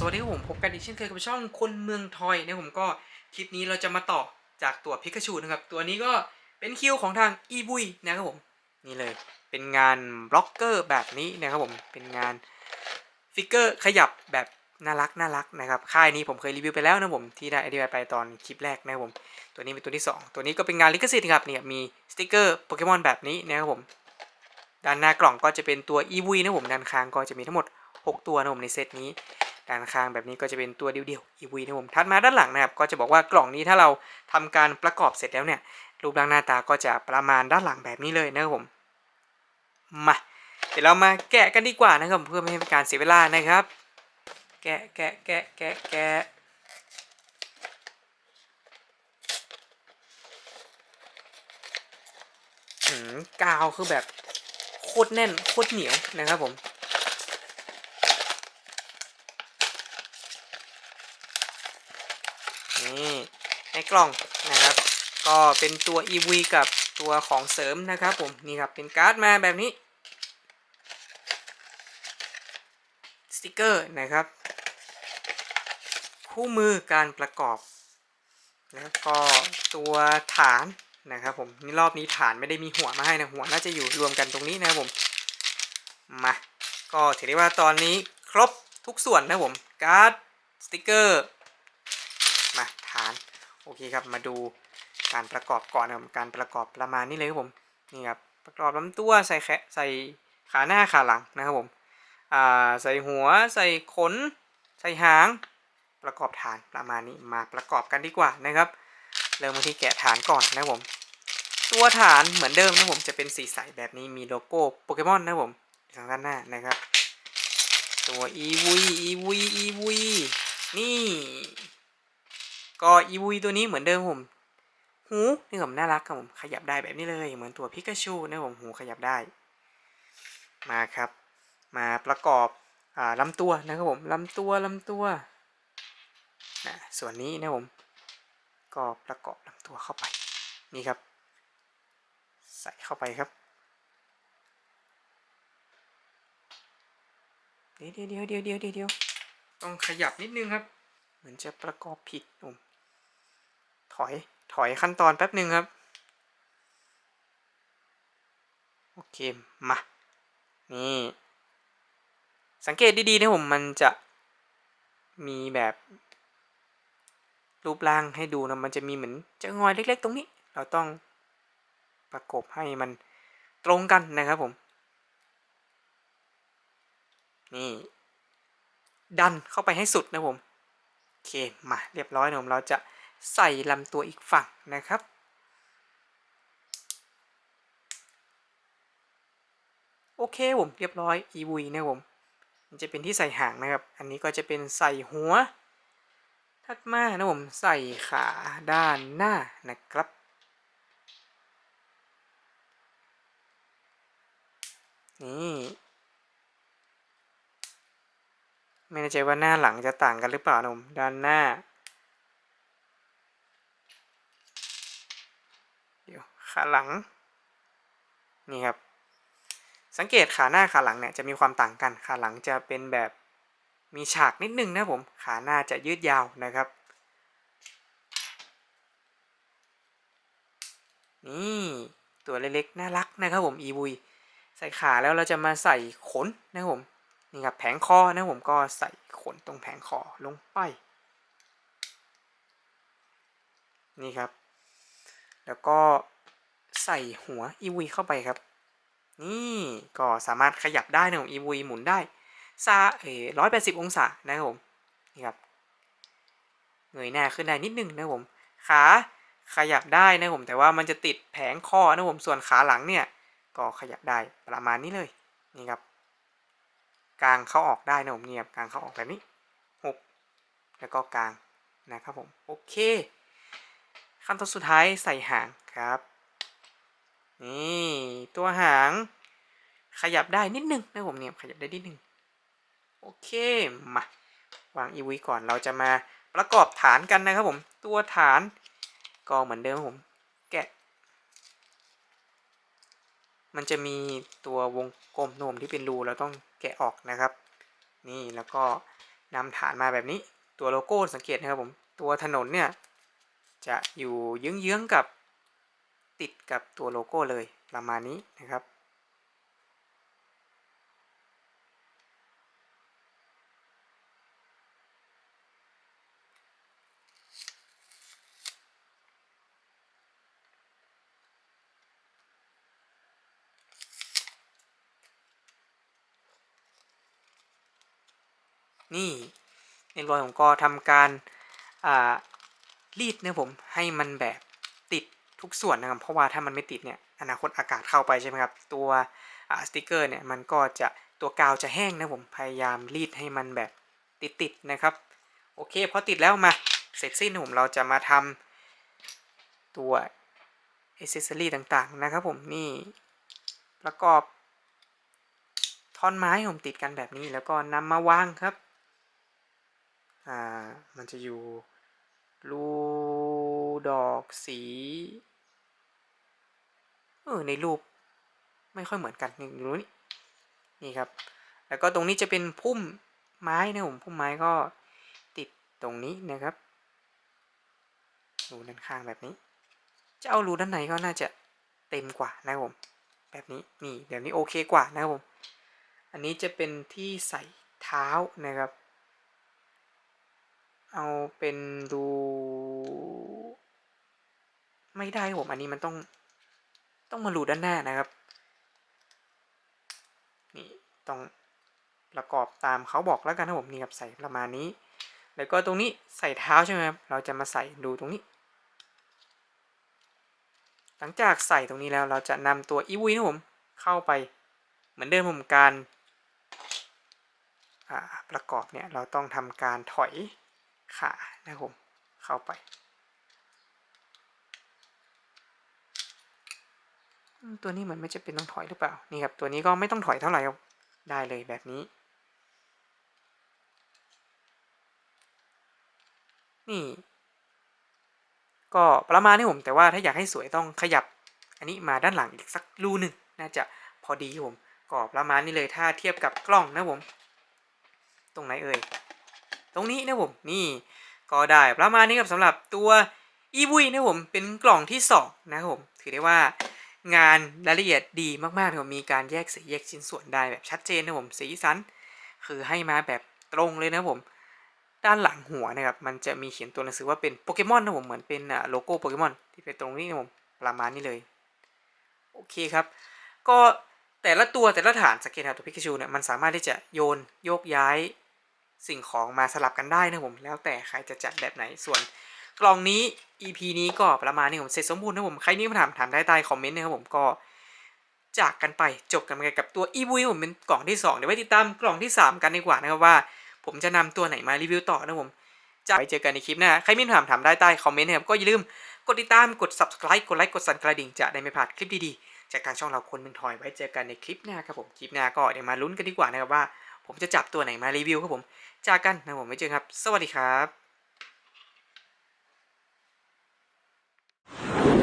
สวัสดีครับผมพบกันอีกเช่นเคยกับช่องคนเมืองทอยนะผมก็คลิปนี้เราจะมาต่อจากตัวพิกาชูนะครับ ตัวนี้ก็เป็นคิวของทางอีบุยนะครับผม นี่เลยเป็นงานบล็อกเกอร์แบบนี้นะครับผมเป็นงานฟิกเกอร์ขยับแบบน่ารักน่ารักนะครับค่ายนี้ผมเคยรีวิวไปแล้วนะผมที่ได้อธิบายไปตอนคลิปแรกนะครับผม ตัวนี้เป็นตัวที่ 2 ตัวนี้ก็เป็นงานลิขสิทธิ์ครับเนี่ยมีสติกเกอร์โปเกมอนแบบนี้นะครับผมด้านหน้ากล่องก็จะเป็นตัวอีวุยนะผมด้านข้างก็จะมีทั้งหมด 6 ตัวนะผมในเซตนี้ ด้านข้างแบบนี้ก็จะเป็นตัวเดียวๆอีวีนะผมถัดมาด้านหลังนะครับก็จะบอกว่ากล่องนี้ถ้าเราทำการประกอบเสร็จแล้วเนี่ยรูปร่างหน้าตาก็จะประมาณด้านหลังแบบนี้เลยนะครับผมมาเดี๋ยวเรามาแกะกันดีกว่านะครับเพื่อไม่ให้เป็นการเสียเวลานะครับ แกะแกะแกะแกะแกะกาวคือแบบโคตรแน่นโคตรเหนียวนะครับผม นี่ในกล่องนะครับ ก็เป็นตัว EV กับตัวของเสริมนะครับผมนี่ครับเป็นการ์ดมาแบบนี้สติกเกอร์นะครับ คู่มือการประกอบแล้วก็ตัวฐานนะครับผมนี่รอบนี้ฐานไม่ได้มีหัวมาให้นะหัวน่าจะอยู่รวมกันตรงนี้นะครับผมมาก็ถือได้ว่าตอนนี้ครบทุกส่วนนะครับผมการ์ดสติกเกอร์ เคครับมาดูการประกอบก่อนนะครับการประกอบประมาณนี้เลยครับผมนี่ครับประกอบลำตัวใส่แขใส่ขาหน้าขาหลังนะครับผมอ่าใส่หัวใส่ขน ใส่หาง ประกอบฐานประมาณนี้มาประกอบกันดีกว่านะครับ เริ่มมาที่แกะฐานก่อนนะครับผมตัวฐานเหมือนเดิมนะผมจะเป็นสีใสแบบนี้มีโลโก้โปเกมอนนะครับผมทางด้านหน้านะครับ ตัวอีวีอีวีอีวีนี่ ก็อีวุยตัวนี้เหมือนเดิมผมหูนี่ผมน่ารักครับผมขยับได้แบบนี้เลยเหมือนตัวพิกาชูนะผมหูขยับได้ มาครับ มาประกอบอ่าลำตัวนะครับผมลำตัวลำตัวนะส่วนนี้นะผมก็ประกอบลำตัวเข้าไปนี่ครับ ใส่เข้าไปครับเดี๋ยวเดี๋ยวเดี๋ยวเดี๋ยวเดี๋ยวเดี๋ยวต้องขยับนิดนึงครับ เหมือนจะประกอบผิดผม ถอยถอยขั้นตอนแป๊บหนึ่งครับ โอเค มา นี่ สังเกตดีๆนะผมมันจะมีแบบรูปร่างให้ดูนะมันจะมีเหมือนจะงอยเล็ก ๆ ตรงนี้ เราต้องประกบให้มันตรงกันนะครับผม นี่ ดันเข้าไปให้สุดนะผม โอเค มาเรียบร้อยนะผมเราจะ ใส่ลำตัวอีกฝั่งนะครับ โอเคผมเรียบร้อยอีวุยนะผมมันจะเป็นที่ใส่หางนะครับ อันนี้ก็จะเป็นใส่หัว ถัดมานะผมใส่ขาด้านหน้านะครับ นี่ไม่แน่ใจว่าหน้าหลังจะต่างกันหรือเปล่านะผมด้านหน้า เดี๋ยว ขาหลังนี่ครับสังเกตขาหน้าขาหลังเนี่ยจะมีความต่างกันขาหลังจะเป็นแบบมีฉากนิดนึงนะผมขาหน้าจะยืดยาวนะครับ นี่ตัวเล็กๆน่ารักนะครับผมอีบุยใส่ขาแล้วเราจะมาใส่ขนนะครับผมนี่ครับแผงคอนะผมก็ใส่ขนตรงแผงคอลงไปนี่ครับ แล้วก็ ใส่หัวอีวีเข้าไปครับ นี่ก็สามารถขยับได้นะผมอีวีหมุนได้ซาเอ๋ร้อยแปดสิบองศานะครับผมนี่ครับเงยหน้าขึ้นได้นิดนึงนะผมขาขยับได้นะผมแต่ว่ามันจะติดแผงคอนะผมส่วนขาหลังเนี่ย ก็ขยับได้ประมาณนี้เลยนี่ครับกลางเข้าออกได้นะผมเนี่ยกลางเข้าออกแบบนี้หกแล้วก็กลางนะครับผมโอเคขั้นตอนสุดท้ายใส่หางครับ นี่ตัวหาง ขยับได้นิดนึงนะผมเนี่ยขยับได้นิดนึงโอเคมาวางอีวีก่อนเราจะมาประกอบฐานกันนะครับผม ตัวฐานก็เหมือนเดิมผม แกะ มันจะมีตัววงกลมโนมที่เป็นรูเราต้องแกะออกนะครับ นี่แล้วก็นำฐานมาแบบนี้ ตัวโลโก้สังเกตนะครับผม ตัวถนนเนี่ย จะอยู่เยื้องๆกับ ติดกับตัวโลโก้เลยประมาณนี้นะครับ นี่ในรอยผมก็ทำการารีดนะผมให้มันแบบติด ทุกส่วนนะครับ เพราะว่าถ้ามันไม่ติดเนี่ยอนาคตอากาศเข้าไปใช่ไหมครับ ตัวสติกเกอร์เนี่ยมันก็จะตัวกาวจะแห้งนะผมพยายามรีดให้มันแบบติดๆนะครับ โอเคพอติดแล้วมาเสร็จสิ้นผมเราจะมาทำตัวอ c เซสซอรี่ต่างๆนะครับผมนี่ประกอบท่อนไม้ผมติดกันแบบนี้แล้วก็นำมาวางครับ อ่า มันจะอยู่ รูดอกสี เออ ในรูป ไม่ค่อยเหมือนกันนี่รู้นี่นี่ครับ แล้วก็ตรงนี้จะเป็นพุ่มไม้นะผมพุ่มไม้ก็ติดตรงนี้นะครับรูด้านข้างแบบนี้ จะเอารูด้านในก็น่าจะเต็มกว่านะครับผมแบบนี้นี่เดี๋ยวนี้โอเคกว่านะครับผม อันนี้จะเป็นที่ใส่เท้านะครับ เอาเป็นรูไม่ได้ครับผมอันนี้มันต้องต้องมารูด้านหน้านะครับ นี่ต้องประกอบตามเขาบอกแล้วกันนะผมนี่ครับใส่ประมาณนี้ แล้วก็ตรงนี้ใส่เท้าใช่ไหมครับเราจะมาใส่ดูตรงนี้ หลังจากใส่ตรงนี้แล้วเราจะนำตัวอีวีนะผมเข้าไปเหมือนเดิมผมการประกอบเนี่ยเราต้องทำการถอย ขานะครับผมเข้าไปตัวนี้เหมือนไม่จะเป็นต้องถอยหรือเปล่า นี่ครับ ตัวนี้ก็ไม่ต้องถอยเท่าไหร่ครับ ได้เลยแบบนี้ นี่ ก็ประมาณนี้ผม แต่ว่าถ้าอยากให้สวยต้องขยับ อันนี้มาด้านหลังอีกสักรูหนึ่งน่าจะพอดีผม ก็ประมาณนี้เลยถ้าเทียบกับกล้องนะผม ตรงไหนเอ่ย ตรงนี้นะผมนี่ก็ได้ประมาณนี้ครับสำหรับตัวอีวุยนะผมเป็นกล่องที่2นะครับผมถือได้ว่างานรายละเอียดดีมากๆผมมีการแยกสีแยกชิ้นส่วนได้แบบชัดเจนนะผมสีสันคือให้มาแบบตรงเลยนะผมด้านหลังหัวนะครับมันจะมีเขียนตัวหนังสือว่าเป็นโปเกมอนนะผมเหมือนเป็นโลโก้โปเกมอนที่เป็นตรงนี้นะผมประมาณนี้เลยโอเคครับ ก็แต่ละตัวแต่ละฐานสเก็ตตัวพิกาชูเนี่ยมันสามารถที่จะโยนโยกย้าย สิ่งของมาสลับกันได้นะผมแล้วแต่ใครจะจัดแบบไหนส่วน กล่องนี้ EP นี้ก็ประมาณนี้ผมเสร็จสมบูรณ์นะผมใครนี่มาถามถามได้ใต้คอมเมนต์นะครับผมก็จากกันไปจบกันไปกับตัว e v ีผมเป็นกล่องที่2เดี๋ยวไว้ติดตามกล่องที่ 3 กันดีกว่านะครับว่า ผมจะนำตัวไหนมารีวิวต่อนะผมจะไปเจอกันในคลิปหน้าใครมีคำถามถามได้ใต้คอมเมนต์นะครับก็อย่าลืมกดติดตามกด subscribe กดไลค์กดสั่นกระดิ่งจะได้ไม่พลาดคลิปดีๆ จากทางช่องเราคนเมืองทอยไว้เจอกันในคลิปหน้าครับผมคลิปหน้าก็เดี๋ยวมาลุ้นกันดีกว่านะครับว่า ผมจะจับตัวไหนมารีวิวครับผมจากกันนะผมไม่เจอครับ สวัสดีครับ